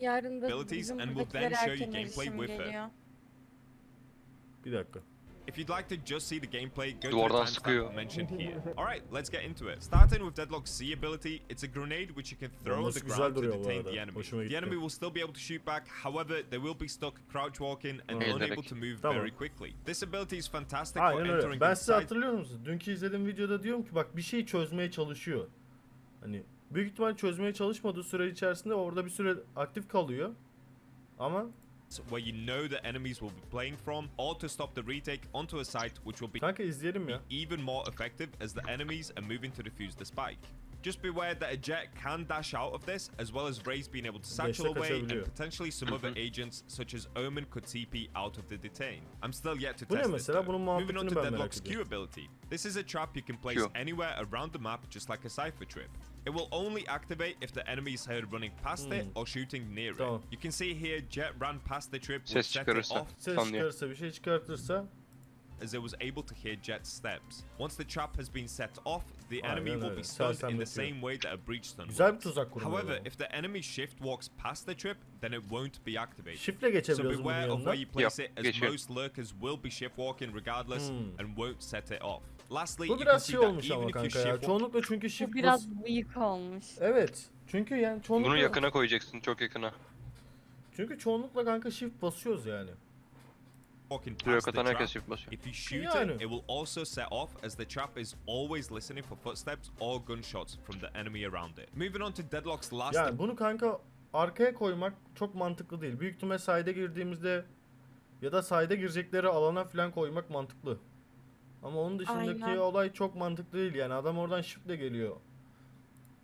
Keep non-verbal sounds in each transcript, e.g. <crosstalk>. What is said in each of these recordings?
Yarın da abilities bizim and will then show you erken gameplay erişim with it. geliyor. Bir dakika. If you'd like to just see the gameplay, go to Duvardan the timestamp sıkıyor. mentioned here. <laughs> Alright, let's get into it. Starting with Deadlock's C ability, it's a grenade which you can throw on Olması the güzel ground to duruyor bu detain arada. the enemy. Hoşuma The gitti. enemy will still be able to shoot back, however, they will be stuck crouch walking and Tamam. unable Eğilerek. to move Tamam. very quickly. This ability is fantastic for Aynen öyle. entering Ben size inside hatırlıyor musunuz? Dünkü izlediğim videoda diyorum ki bak bir şey çözmeye çalışıyor. Hani büyük ihtimal çözmeye çalışmadığı süre içerisinde orada bir süre aktif kalıyor. Ama where you know the enemies will be playing from, or to stop the retake onto a site which will be kanka even more effective as the enemies are moving to defuse the spike. Just beware that a jet can dash out of this, as well as Raze being able to satchel Destek away and potentially some other agents, such as Omen, could TP out of the detain. I'm still yet to test mesela? this. though. Bunun Moving on to ben merak Deadlock's Q ability. This is a trap you can place Q. anywhere around the map, just like a cipher trip. It will only activate if the enemy is heard running past it or shooting near Hmm. Tamam. it. You can see here Jet ran past the trip, which Ses set it off Ses çıkarırsa bir şey çıkartırsa as it was able to hear Jet's steps. Once the trap has been set off, the Aynen enemy will öyle. be stunned in the Sersemletiyor. same way that a breach stun güzel bir tuzak kurmuyor. However, if the enemy shift walks past the trip, then it won't be activated. Şifle So geçebiliyoruz bunun beware of yanına. where you place Yep, it, as geçiyor. most lurkers will be shift walking regardless Hmm. and won't set it off. Lastly, Bu you can biraz see şey that olmuş even ama if you kanka ya. shift walk, Çoğunlukla çünkü shift Bu bas- biraz bıyık olmuş. Evet. Çünkü yani çoğunlukla Bunu yakına koyacaksın çok yakına. Çünkü çoğunlukla kanka shift basıyoruz yani. Walking Duruyor past the trap, basıyor. If you shoot Yani. it, it will also set off as the trap is always listening for footsteps or gunshots from the enemy around it. Moving on to Deadlock's last Yani bunu kanka arkaya koymak çok mantıklı değil. Büyük ihtimal side'e girdiğimizde ya da side'e girecekleri alana falan koymak mantıklı. Ama onun dışındaki Aynen. olay çok mantıklı değil yani. Adam oradan shiftle geliyor.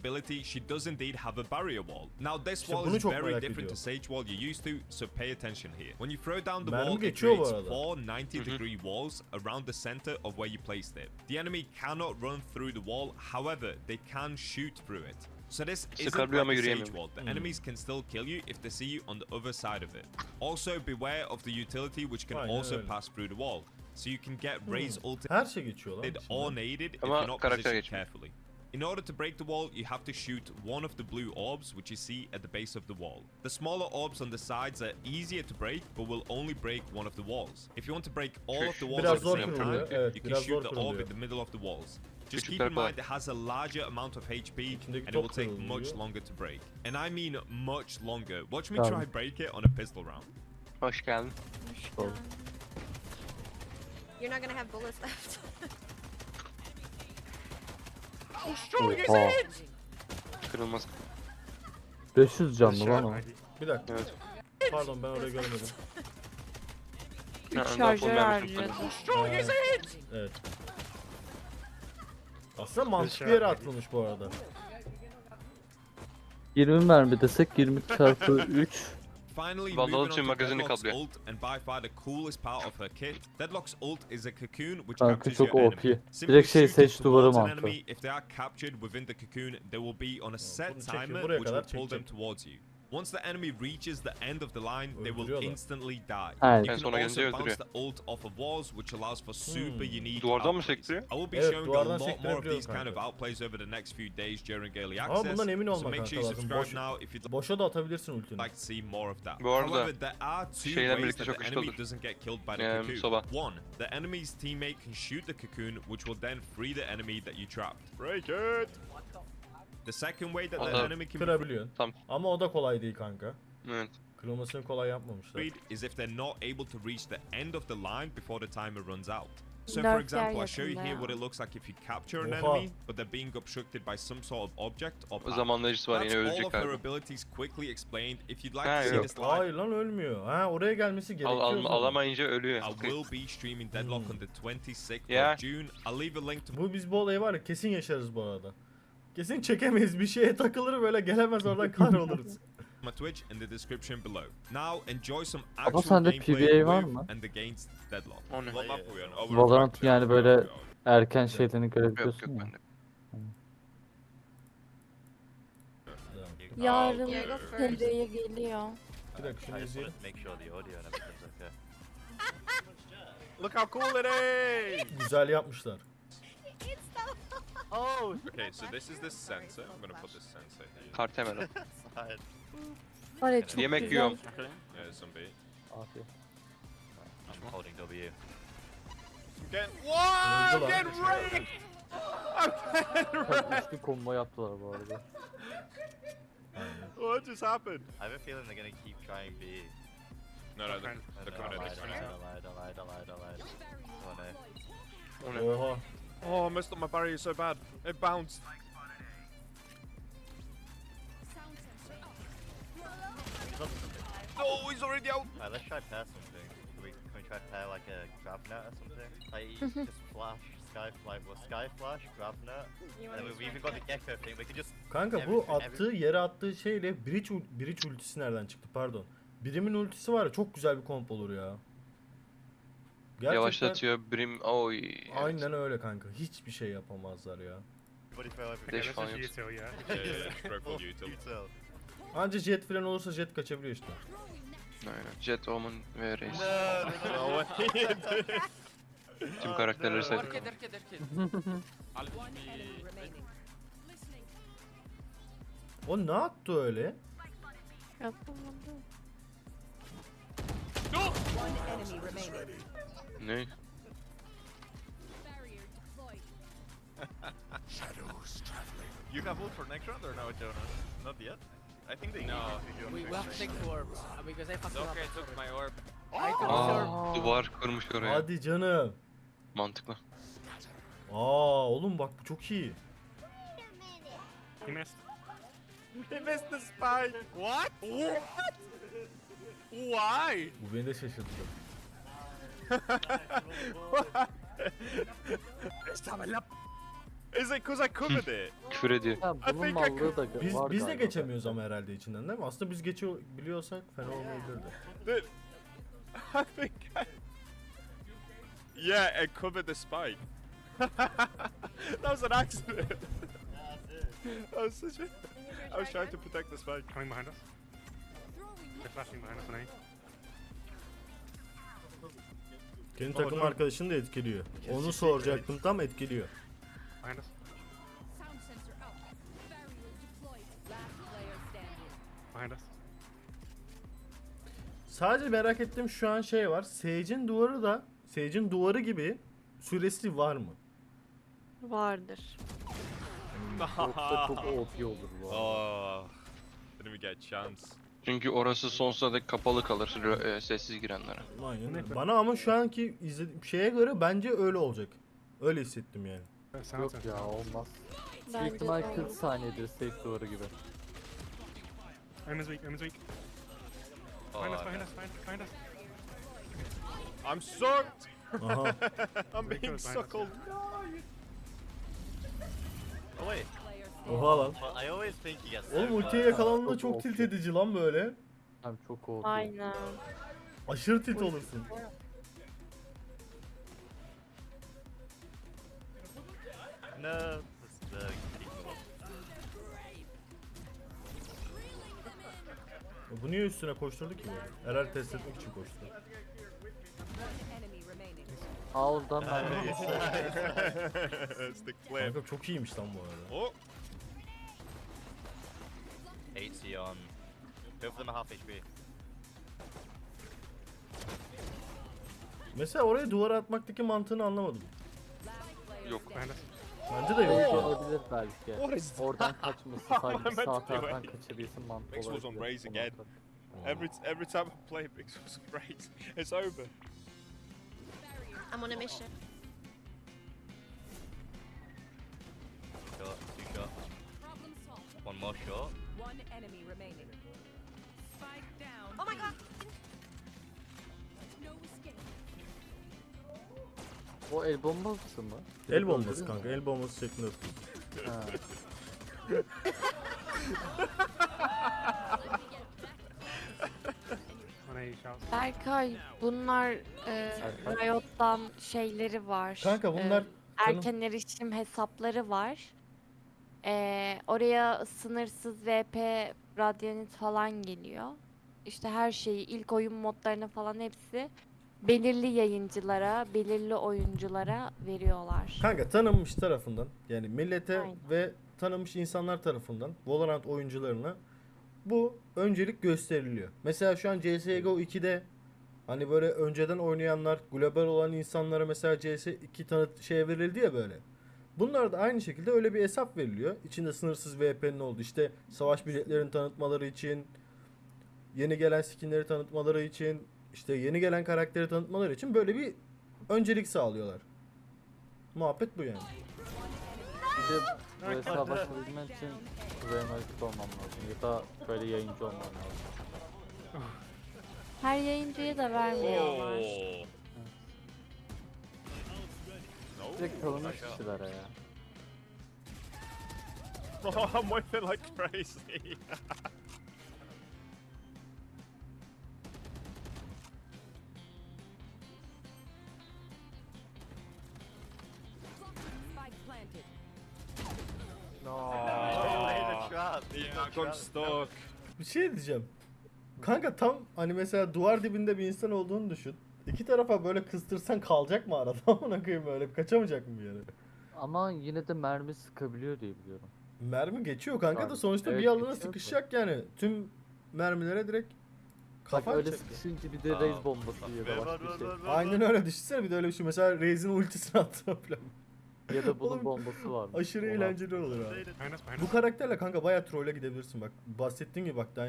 Ability, she does indeed have a barrier wall. Now this İşte wall is very different ediyorum. to Sage wall you're used to, so pay attention here. When you throw down the Mermi wall, it creates arada. four 90 degree walls around the center of where you placed it. The enemy cannot run through the wall, however, they can shoot through it. So this isn't Sıkabiliyor like a Sage wall. The Hmm. enemies can still kill you if they see you on the other side of it. Also beware of the utility which can Aynen also öyle. pass through the wall. So you can get raised ulti Her şey geçiyor lan. or içinden. naded if you're not karakter positioned geçmiyor. carefully. In order to break the wall, you have to shoot one of the blue orbs which you see at the base of the wall. The smaller orbs on the sides are easier to break, but will only break one of the walls. If you want to break all of the walls Biraz at the zor same time, evet, you can biraz shoot zor the orb in the middle of the walls. Just keep in kolay. mind it has a larger amount of HP İçindeki and it will top take kırılıyor. much longer to break. And I mean much longer. Watch me Tamam. try break it on a pistol round. Hoş geldin. Oldu. You're not gonna have bullets left. <laughs> Oha. Kırılmaz. 500 canlı lan o. Bir dakika. Evet. Pardon ben orayı göremedim. Üç şarjör mermisi harcadı. var. Ha, evet. Aslında mantıklı yere atılmış bu arada. 20 mermi desek 20 çarpı 3 Finally, Vandal moving için on to magazini Deadlock's kaplıyor. ult and by far the coolest part of her kit. Deadlock's ult is a cocoon which Kanka captures çok your OP. enemy. Direkt şey, seç duvarı towards an mantığı. enemy. If they are captured within the cocoon, they will be on a set bunu timer buraya which kadar will pull them çekecek. towards you. Once the enemy reaches the end of the line, they will instantly die. Aynen. You can sona gelince also bounce öldürüyor. the ult off of walls, which allows for super Hmm. unique Duvardan mı outplays. sektiriyor? I will be Evet, showing a duvardan lot more of sektirebiliyor these kind of kanka. outplays over the next few days during early Ama access. bundan emin so olmak make sure you kanka lazım. subscribe Boş, now if you'd boşa da atabilirsin ultini. like to see more of that. Bu arada However, there are two şeyle ways birlikte that çok the enemy olur. doesn't get killed by the Eee, cocoon. soba. One, the enemy's teammate can shoot the cocoon, which will then free the enemy that you trapped. Break it! The second way that the Aha. enemy can be Kırabiliyorsun. Tamam. Ama o da kolay değil kanka. Evet. Kırılmasını kolay yapmamışlar. freed is if they're not able to reach the end of the line before the timer runs out. So, Nerf for example, I'll show you here what it looks like if you capture an Oha. enemy, but they're being obstructed by some sort of object or O path. zamanlayıcısı var That's yine all ölecek of her galiba. abilities quickly explained. If you'd like Ha, to see yok. this live, Hayır lan ölmüyor. Ha oraya gelmesi Al, gerekiyor. al, o zaman. alamayınca ölüyor. I will be streaming Deadlock on the 26th Yeah. of June. I'll leave a link to Bu biz bu olayı var ya kesin yaşarız bu arada. Kesin çekemeyiz bir şeye takılır böyle gelemez oradan kahroluruz. <laughs> my Twitch in the description below. Now enjoy some Ama actual sende gameplay PvE var with mı? and against Deadlock. O ne? On Valorant yani böyle erken şeylerini Yok yok görebiliyorsun ya. bende. Yarın Yeah, go first. Feride'ye geliyor. Bir dakika şunu I just izleyelim. want to make sure the audio and everything's okay. <laughs> Look how cool it is! Güzel yapmışlar. Oh, Okay, so this is the sensor. I'm gonna put this sensor here. Kart hemen al. side. Var ya çok Yemek güzel. yiyorum. Yeah, some bait. Afiyet. I'm holding W. <laughs> I'm getting. Whoa! I'm getting raped! I'm getting Tam üçlü combo yaptılar bu arada. What just happened? I have a feeling they're gonna keep trying B. No, no, they're, they're coming in. don't They're lie, coming in. don't lie, don't lie, don't lie, don't lie, don't lie. Oh no. Oha. Oh, I messed up my barrier so bad. It bounced. Oh, he's already out. Alright, let's try pair something. Can we, can we try pair like a grab net or something? Like, <laughs> just flash, sky, like, well, sky flash, grab net. And then we've even got the gecko thing, we can just... Kanka bu attığı yere attığı şeyle bridge, bridge ultisi nereden çıktı pardon. Birimin ultisi var ya çok güzel bir komp olur ya. Gerçekten Yavaşlatıyor. Brim. Oy. evet. aynen öyle kanka. Hiçbir şey yapamazlar ya. Throw everything. Dash falan yok. Yeah, yeah, yeah. Stroke full util. Util. Anca jet falan olursa jet kaçabiliyor işte. Aynen. Jet, Omen ve Reis. No way. Tüm karakterleri arcade, <laughs> arcade. O ne attı öyle? Yapamadım. Ne? You have ult for next round or no, Jonas? Not yet? I think they No, need we, have to take the orbs uh, because I fucked up. Okay, took my orb. I took his orb. Aa, duvar kurmuş oraya. Hadi canım. Mantıklı. Aa oğlum bak bu çok iyi. He missed the spike. What? What? Why? Bu beni de şaşırttı. Is it because I covered it? Küfür ediyor. Ya I bunun think I mallığı could- da Biz var biz de galiba. geçemiyoruz ama herhalde içinden değil mi? Aslında biz geçiyor biliyorsak fena olmayabilirdi. Dude, I think I... Yeah, it covered the spike. <laughs> that was an accident. that was such a... I was trying to protect the spike. Coming behind us. They're flashing behind us, Nate. Senin takım arkadaşını da etkiliyor. Onu soracaktım tam etkiliyor. Us. Sadece merak ettiğim şu an şey var. Sage'in duvarı da Sage'in duvarı gibi süresi var mı? Vardır. Yoksa çok OP olur bu. Oh, didn't even get chance. Çünkü orası sonsuza dek kapalı kalır e, sessiz girenlere. Aynen. öyle. Bana ama şu anki izlediğim şeye göre bence öyle olacak. Öyle hissettim yani. Yok ya olmaz. Büyük Bence ihtimal de 40 olur. saniyedir safe duvarı gibi. Emma's weak, Emma's weak. Behind us, behind us, behind, behind us. I'm sucked! Aha. <laughs> I'm being suckled. Oh wait, Oha lan. well, I always think he gets Oğlum ultiye yakalandığında Çok tilt edici lan böyle. Hem çok OP. Aynen. Aşırı tilt olursun. No, the. Bu niye üstüne koşturdu ki? Herhalde test etmek için koştu. Aa oradan ben de It's the clip. Kanka çok iyiymiş lan bu arada. Oh, 8C on. Both of them are half HP. Mesela oraya duvara atmaktaki mantığını anlamadım. Yok. Us. Bence de yok. Belki olabilir belki. <laughs> Oradan kaçması <laughs> sadece meant sağ do taraftan kaçabilsin mantığı Mix was on olabilir. raise again. every every time I play Big was great. It's over. I'm on a mission. Short, two short. One more short. Oh my god! O el bombası mı? El bombası kanka. El bombası şeklinde. Ha. Shout. Berkay bunlar e. Riot'tan şeyleri var. Kanka bunlar E, erken erişim hesapları var. E, oraya sınırsız VP Radyanit falan geliyor. İşte her şeyi ilk oyun modlarını falan hepsi belirli yayıncılara, belirli oyunculara veriyorlar. Kanka tanınmış tarafından yani millete Aynen. ve tanınmış insanlar tarafından Valorant oyuncularına bu öncelik gösteriliyor. Mesela şu an CSGO 2'de hani böyle önceden oynayanlar, global olan insanlara mesela CS2 tanıt şey verildi ya böyle. Bunlar da aynı şekilde öyle bir hesap veriliyor. İçinde sınırsız VPN oldu. İşte savaş biletlerini tanıtmaları için, yeni gelen skinleri tanıtmaları için, işte yeni gelen karakteri tanıtmaları için böyle bir öncelik sağlıyorlar. Muhabbet bu yani. Bir de bu hesaba başlayabilmen için Greymarket olmam lazım ya da böyle yayıncı olmam lazım. Her yayıncıya da vermiyorlar. Oh. No. Direkt tanınmış kişilere ya. I'm waiting like crazy. I got stuck. Bir şey diyeceğim. Kanka tam hani mesela duvar dibinde bir insan olduğunu düşün. İki tarafa böyle kıstırsan kalacak mı arada? <laughs> Amına koyayım öyle kaçamayacak mı bir yere? Ama yine de mermi sıkabiliyor diye biliyorum. Mermi geçiyor kanka da sonuçta evet, bir alana geçiyor sıkışacak yani. Tüm mermilere direkt Bak kafa öyle atacak. sıkışınca bir de Aa, raise bombası da başka run, bir şey. Aynen öyle düşünsene bir de öyle bir şey. Mesela Raze'in ultisini <laughs> attı falan. Ya da bunun Oğlum, bombası var. Aşırı eğlenceli olur abi. Bu karakterle kanka bayağı troll'e gidebilirsin bak. Bahsettiğim gibi bak daha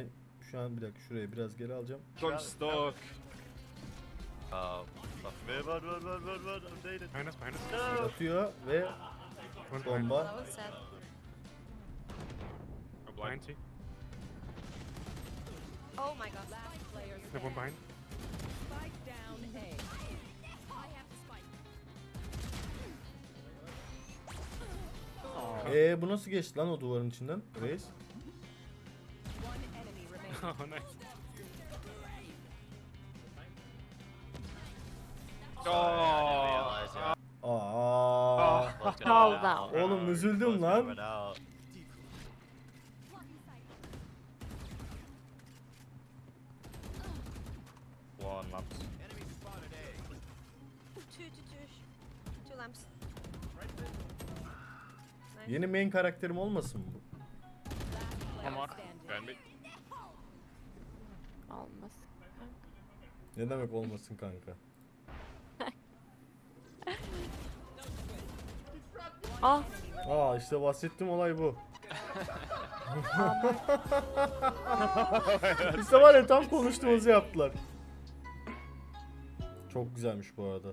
şu an bir dakika şuraya biraz geri alacağım. Got stuck. Fuck me. Run, run, run, run, run. I'm. Behind us, behind us. Atıyor ve One behind. bomba. That was sad. I'm blind. T. Oh my god. There's one behind. Ee bu nasıl geçti lan o duvarın içinden? Reis. <laughs> Oh, nice. Yeah. Aa. Oğlum üzüldüm Let's lan. One lamp. Two, two, two. Two lamps. Yeni main karakterim olmasın bu? On. Behind me. Olmaz. Ne demek olmasın kanka? Ah Aa işte bahsettiğim olay bu. işte var ya tam konuştuğumuzu yaptılar. Çok güzelmiş bu arada.